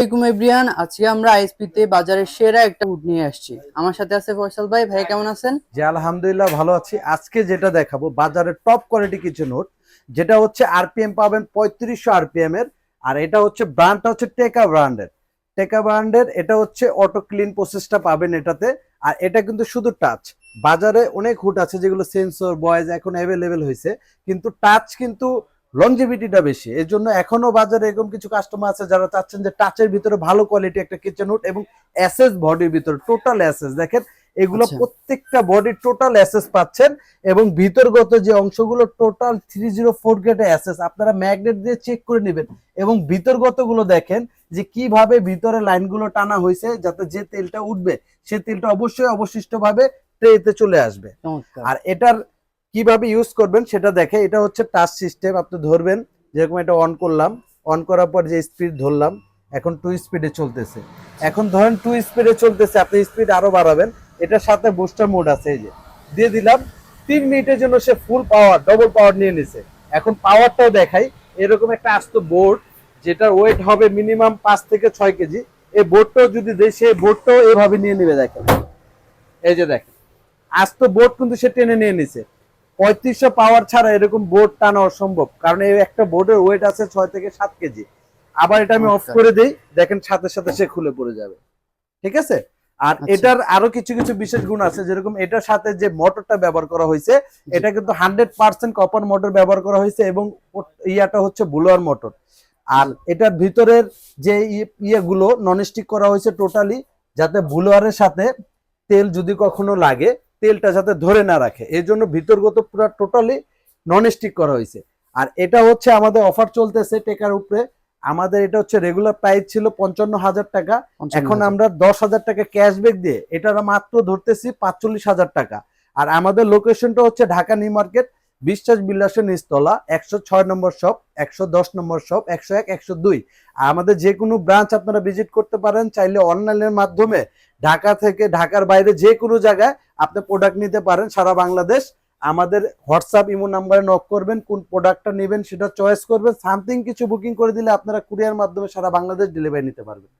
আসসালামাইকুম এভরিয়ান। আজকে আমরা আইএসপি তে বাজারের সেরা একটা উড নিয়ে আসছি। আমার সাথে আছে ফয়সাল ভাই। ভাই, কেমন আছেন? যে আলহামদুলিল্লাহ ভালো আছি। আজকে যেটা দেখাবো, বাজারের টপ কোয়ালিটি কিছু নোট। যেটা হচ্ছে আরপিএম পাবেন পঁয়ত্রিশশো আরপিএম এর। আর এটা হচ্ছে ব্র্যান্ডটা হচ্ছে টেকা ব্র্যান্ডের টেকা ব্র্যান্ডের এটা হচ্ছে অটো ক্লিন প্রসেসটা পাবেন এটাতে। আর এটা কিন্তু শুধু টাচ বাজারে অনেক হুট আছে যেগুলো সেন্সর বয়েজ এখন অ্যাভেলেবেল হয়েছে। কিন্তু টাচ কিন্তু লংজিভিটিটা বেশি। এর জন্য এখনও বাজারে এরকম কিছু কাস্টমার আছে যারা চাচ্ছেন যে টাচের ভিতরে ভালো কোয়ালিটি একটা কিচেন হুড এবং অ্যাসেস বডির ভিতরে টোটাল অ্যাসেস দেখেন এগুলো আচ্ছা। প্রত্যেকটা বডির টোটাল অ্যাসেস পাচ্ছেন এবং ভিতরগত যে অংশগুলো total three zero four grade assess আপনারা ম্যাগনেট দিয়ে চেক করে নেবেন। এবং ভিতরগতগুলো দেখেন যে কীভাবে ভিতরে লাইনগুলো টানা হয়েছে যাতে যে তেলটা উঠবে সে তেলটা অবশ্যই অবশিষ্ট ভাবে ট্রেতে চলে আসবে। আর এটার কীভাবে ইউজ করবেন সেটা দেখে। এটা হচ্ছে টাচ সিস্টেম আপনি ধরবেন, যেরকম এটা অন করলাম। অন করার পর যে স্পিড ধরলাম, এখন টু স্পিডে চলতেছে। এখন ধরেন টু স্পিডে চলতেছে, আপনি স্পিড আরও বাড়াবেন। এটার সাথে বুস্টার মোড আছে, এই যে। দিয়ে দিলাম, তিন মিনিটের জন্য সে ফুল পাওয়ার ডবল পাওয়ার নিয়ে নিছে। এখন পাওয়ারটাও দেখাই। এরকম একটা আস্ত বোর্ড যেটার ওয়েট হবে মিনিমাম পাঁচ থেকে ছয় কেজি। এই বোর্ডটাও যদি দেয়, সে বোর্ডটাও এভাবে নিয়ে নেবে, দেখেন। এই যে দেখেন। আস্ত বোর্ড কিন্তু সে টেনে নিয়ে নিছে। পঁয়ত্রিশশো পাওয়ার ছাড়া এরকম বোর্ড টানা অসম্ভব। কারণ এই একটা বোর্ডের ওয়েট আছে ছয় থেকে সাত কেজি আবার এটা আমি অফ আচ্ছা। করে দিই দেখেন সাথে সাথে সে খুলে পড়ে যাবে। ঠিক আছে? আর আচ্ছা। এটার আরও কিছু কিছু বিশেষ গুণ আছে যেরকম এটার সাথে যে মোটরটা ব্যবহার করা হয়েছে এটা কিন্তু হান্ড্রেড পার্সেন্ট কপার মোটর ব্যবহার করা হয়েছে এবং ইয়াটা হচ্ছে বুলোয়ার মোটর আর এটার ভিতরের যে ইয়েগুলো নন স্টিক করা হয়েছে টোটালি যাতে বুলোয়ারের সাথে তেল যদি কখনো লাগে তেলটা যাতে ধরে না রাখে। এই জন্য ভিতরগত পুরো টোটালি নন স্টিক করা হয়েছে। আর এটা হচ্ছে আমাদের অফার চলতেছে টেকার উপরে। আমাদের এটা হচ্ছে রেগুলার প্রাইস ছিল পঞ্চান্ন হাজার টাকা। এখন আমরা দশ হাজার টাকা ক্যাশব্যাক দিয়ে এটা মাত্র ধরতেছি পাঁচচল্লিশ হাজার টাকা। আর আমাদের লোকেশনটা হচ্ছে ঢাকা নিউ মার্কেট বিশ্বাস বিলাসের নিচতলা একশো ছয় নম্বর শপ একশো দশ নম্বর শপ একশো এক একশো দুই। আর আমাদের যে কোনো ব্রাঞ্চ আপনারা ভিজিট করতে পারেন চাইলে অনলাইনের মাধ্যমে ঢাকা থেকে ঢাকার বাইরে যে কোনো জায়গায় আপনি প্রোডাক্ট নিতে পারেন সারা বাংলাদেশ। আমাদের হোয়াটসঅ্যাপ ইমো নাম্বারে নক করবেন, কোন প্রোডাক্টটা নেবেন সেটা চয়েস করবেন। সামথিং কিছু বুকিং করে দিলে আপনারা কুরিয়ার মাধ্যমে সারা বাংলাদেশ ডেলিভারি নিতে পারবেন।